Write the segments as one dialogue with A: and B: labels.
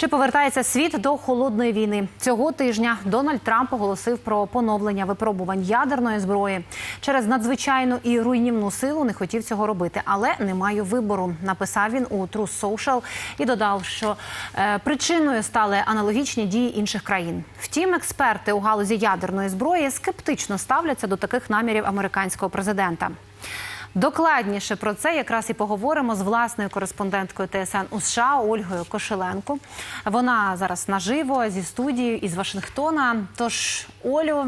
A: Чи повертається світ до холодної війни? Цього тижня Дональд Трамп оголосив про поновлення випробувань ядерної зброї. Через надзвичайну і руйнівну силу не хотів цього робити, але не маю вибору. Написав він у True Social і додав, що е, причиною стали аналогічні дії інших країн. Втім, експерти у галузі ядерної зброї скептично ставляться до таких намірів американського президента. Докладніше про це якраз і поговоримо з власною кореспонденткою ТСН у США Ольгою Кошеленко. Вона зараз наживо зі студією із Вашингтона. Тож, Олю,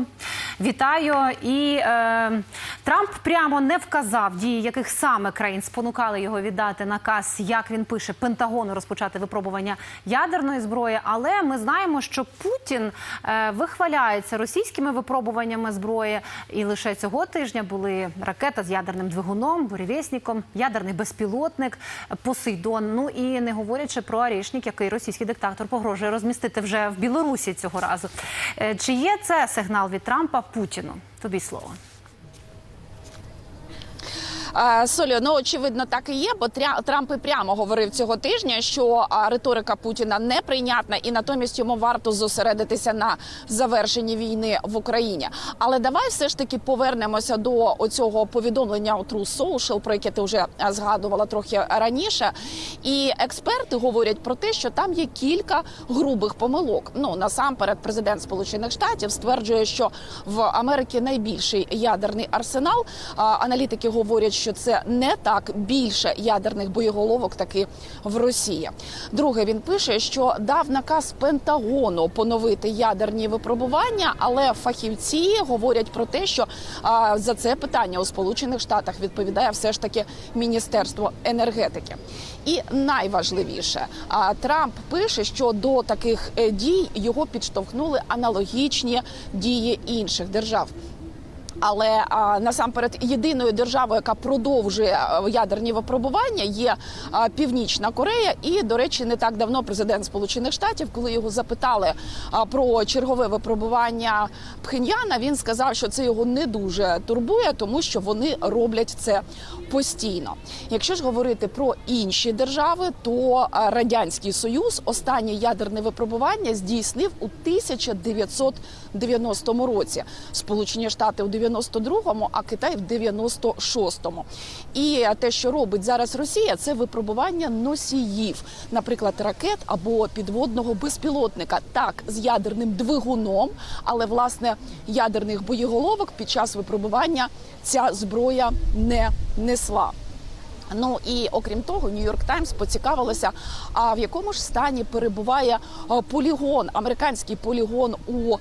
A: вітаю. І е, Трамп прямо не вказав дії, яких саме країн спонукали його віддати наказ, як він пише Пентагону розпочати випробування ядерної зброї. Але ми знаємо, що Путін е, вихваляється російськими випробуваннями зброї, і лише цього тижня були ракета з ядерним двигуном, буревєсніком, ядерний безпілотник, Посейдон. Ну і не говорячи про Арішнік, який російський диктатор погрожує розмістити вже в Білорусі цього разу. Е, Чи є це сигнал від Трампа Путіну? Тобі слово.
B: Е, Солі, ну очевидно, так і є, бо Трамп і прямо говорив цього тижня, що риторика Путіна неприйнятна, і натомість йому варто зосередитися на завершенні війни в Україні. Але давай все ж таки повернемося до оцього повідомлення у True Social, про яке ти вже е, згадувала трохи раніше. І експерти говорять про те, що там є кілька грубих помилок. Ну насамперед, президент Сполучених Штатів стверджує, що в Америці найбільший ядерний арсенал. Аналітики говорять, що це не так більше ядерних боєголовок, таки в Росії. Друге, він пише, що дав наказ Пентагону поновити ядерні випробування, але фахівці говорять про те, що а, за це питання у Сполучених Штатах відповідає все ж таки Міністерство енергетики. І найважливіше, а, Трамп пише, що до таких е, дій його підштовхнули аналогічні дії інших держав. Але а, насамперед єдиною державою, яка продовжує ядерні випробування, є а, Північна Корея. І, до речі, не так давно президент Сполучених Штатів, коли його запитали про чергове випробування Пхеньяна, він сказав, що це його не дуже турбує, тому що вони роблять це постійно. Якщо ж говорити про інші держави, то радянський союз останнє ядерне випробування здійснив у 1990 році. Сполучені Штати у 92-му, а Китай в 96-му. І те, що робить зараз Росія, це випробування носіїв, наприклад, ракет або підводного безпілотника, так з ядерним двигуном, але власне ядерних боєголовок під час випробування ця зброя не несла. Ну і окрім того, Нью-Йорк Таймс поцікавилося, а в якому ж стані перебуває полігон, американський полігон у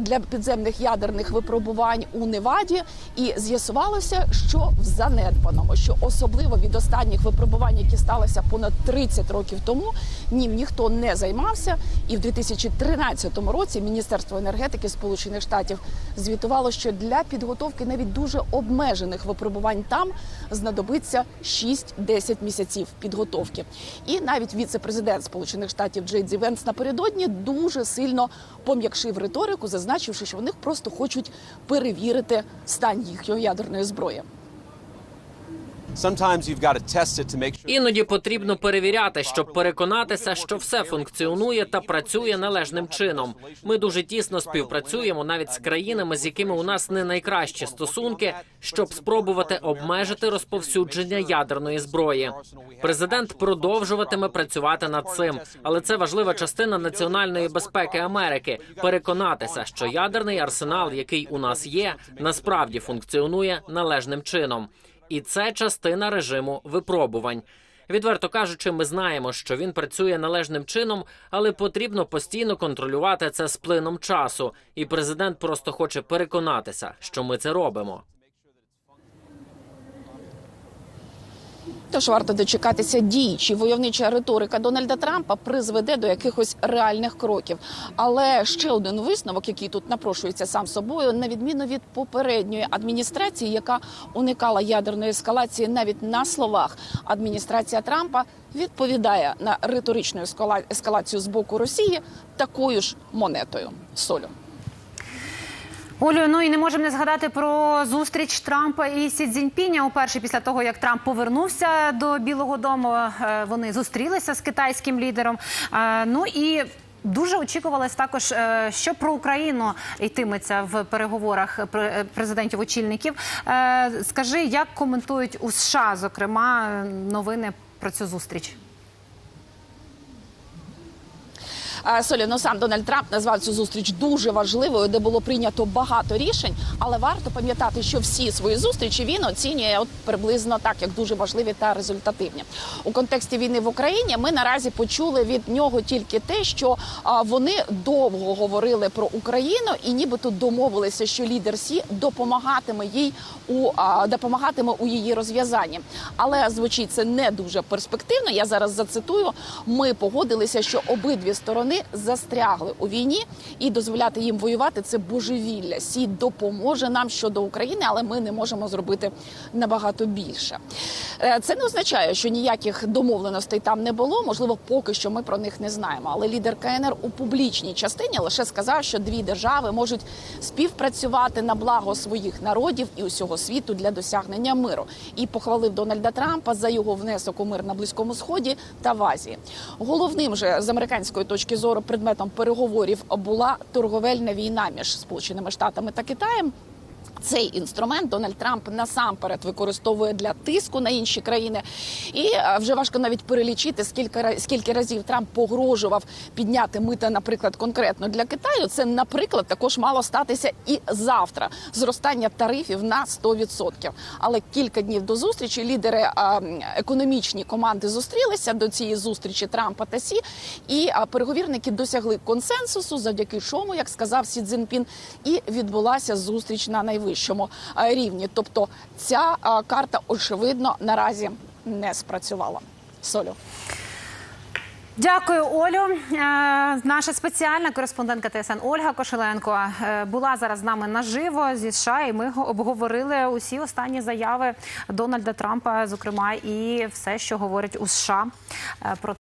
B: для підземних ядерних випробувань у Неваді, і з'ясувалося, що в занедбаному, що особливо від останніх випробувань, які сталися понад 30 років тому, ним ніхто не займався. І в 2013 році Міністерство енергетики Сполучених Штатів звітувало, що для підготовки навіть дуже обмежених випробувань там знадобиться 6-10 місяців підготовки. І навіть віце-президент Сполучених Штатів Джей Ді Венс напередодні дуже сильно пом'якшив риторику, зазначивши, що вони просто хочуть перевірити стан їхньої ядерної зброї.
C: Іноді потрібно перевіряти, щоб переконатися, що все функціонує та працює належним чином. Ми дуже тісно співпрацюємо навіть з країнами, з якими у нас не найкращі стосунки, щоб спробувати обмежити розповсюдження ядерної зброї. Президент продовжуватиме працювати над цим, але це важлива частина національної безпеки Америки. Переконатися, що ядерний арсенал, який у нас є, насправді функціонує належним чином. І це частина режиму випробувань. Відверто кажучи, ми знаємо, що він працює належним чином, але потрібно постійно контролювати це з плином часу. І президент просто хоче переконатися, що ми це робимо.
B: Тож варто дочекатися дій, чи войовнича риторика Дональда Трампа призведе до якихось реальних кроків. Але ще один висновок, який тут напрошується сам собою, на відміну від попередньої адміністрації, яка уникала ядерної ескалації навіть на словах. Адміністрація Трампа відповідає на риторичну ескала- ескалацію з боку Росії такою ж монетою солю.
A: Олю, ну і не можемо не згадати про зустріч Трампа і Сі Цзіньпіня. Уперше після того, як Трамп повернувся до Білого Дому, е, вони зустрілися з китайським лідером. Е, Ну і дуже очікувалось також, е, що про Україну йтиметься в переговорах пре- президентів-очільників. Е, Скажи, як коментують у США, зокрема, новини про цю зустріч?
B: Е, Солі, ну сам Дональд Трамп назвав цю зустріч дуже важливою, де було прийнято багато рішень. Але варто пам'ятати, що всі свої зустрічі він оцінює от приблизно так, як дуже важливі та результативні. У контексті війни в Україні ми наразі почули від нього тільки те, що вони довго говорили про Україну і нібито домовилися, що лідер Сі допомагатиме їй у допомагатиме у її розв'язанні. Але звучить це не дуже перспективно. Я зараз зацитую. Ми погодилися, що обидві сторони застрягли у війні, і дозволяти їм воювати це божевілля. Сі допоможе нам щодо України, але ми не можемо зробити набагато більше. Е, Це не означає, що ніяких домовленостей там не було. Можливо, поки що ми про них не знаємо. Але лідер КНР у публічній частині лише сказав, що дві держави можуть співпрацювати на благо своїх народів і усього світу для досягнення миру. І похвалив Дональда Трампа за його внесок у мир на близькому сході та в Азії. Головним же з американської точки зору предметом переговорів була торговельна війна між Сполученими Штатами та Китаєм. Цей інструмент Дональд Трамп насамперед використовує для тиску на інші країни, і е, вже важко навіть перелічити, скільки скільки разів Трамп погрожував підняти мита, наприклад, конкретно для Китаю. Це, наприклад, також мало статися і завтра. Зростання тарифів на 100%. Але кілька днів до зустрічі лідери економічні команди зустрілися до цієї зустрічі Трампа та Сі, і переговірники досягли консенсусу, завдяки чому, як сказав Сі Цзіньпін, і відбулася зустріч на найвищому рівні. Тобто ця карта очевидно наразі не спрацювала. Солю.
A: Дякую, Олю. Е, наша спеціальна кореспондентка ТСН Ольга Кошеленко е, була зараз з нами наживо зі США, і ми обговорили усі останні заяви Дональда Трампа, зокрема, і все, що говорять у США е, про